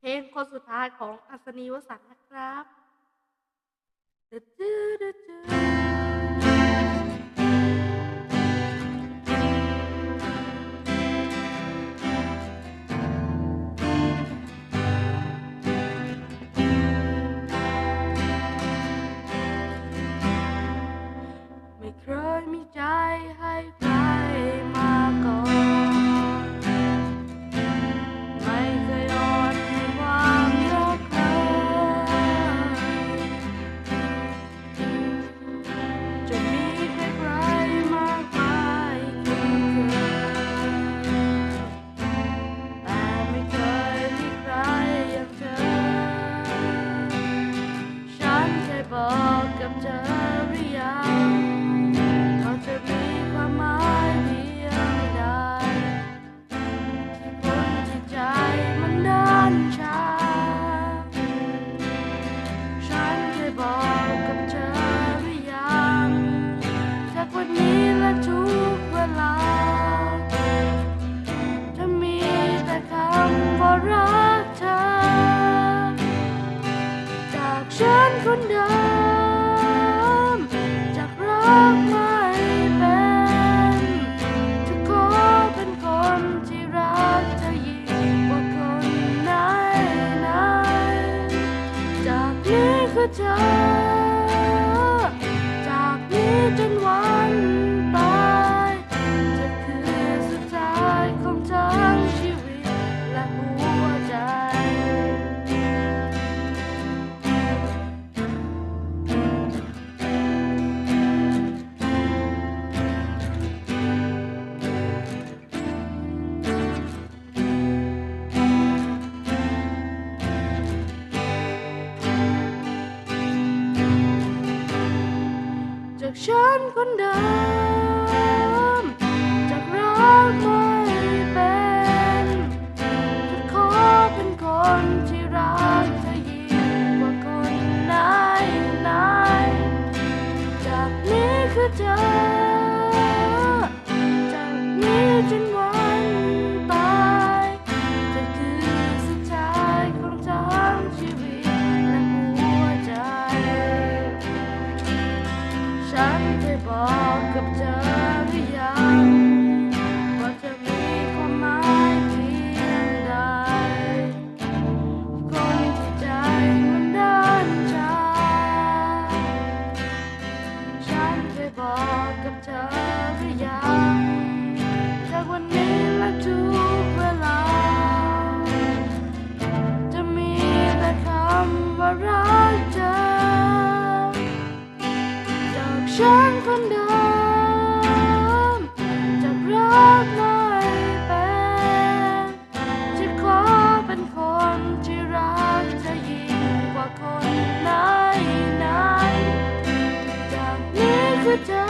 เพลงคนสุดท้ายของอัศนีวสันต์นะครับตึ๊ดตึ๊ดตึ๊ดตึ๊ดไม่เคยมีใจให้ บอกกับเธอหรือยังว่าเธอมีความหมายเพียงใดคนที่ใจมันเด้านช้าฉันเคยบอกกับเธอหรือยังจากวันนี้และทุกเวลาจะมีแต่คำว่ารักเธ คือเธอ จากนี้จนวัน ฉันคนเดิม บอกกับเธอหรือยังจากวันนี้และทุกเวลา จะมีแต่คำว่ารักเธอจากฉันคนเดิมจากรักไม่เป็นจะขอเป็นคนที่รักเธอยิ่งกว่าคน ไห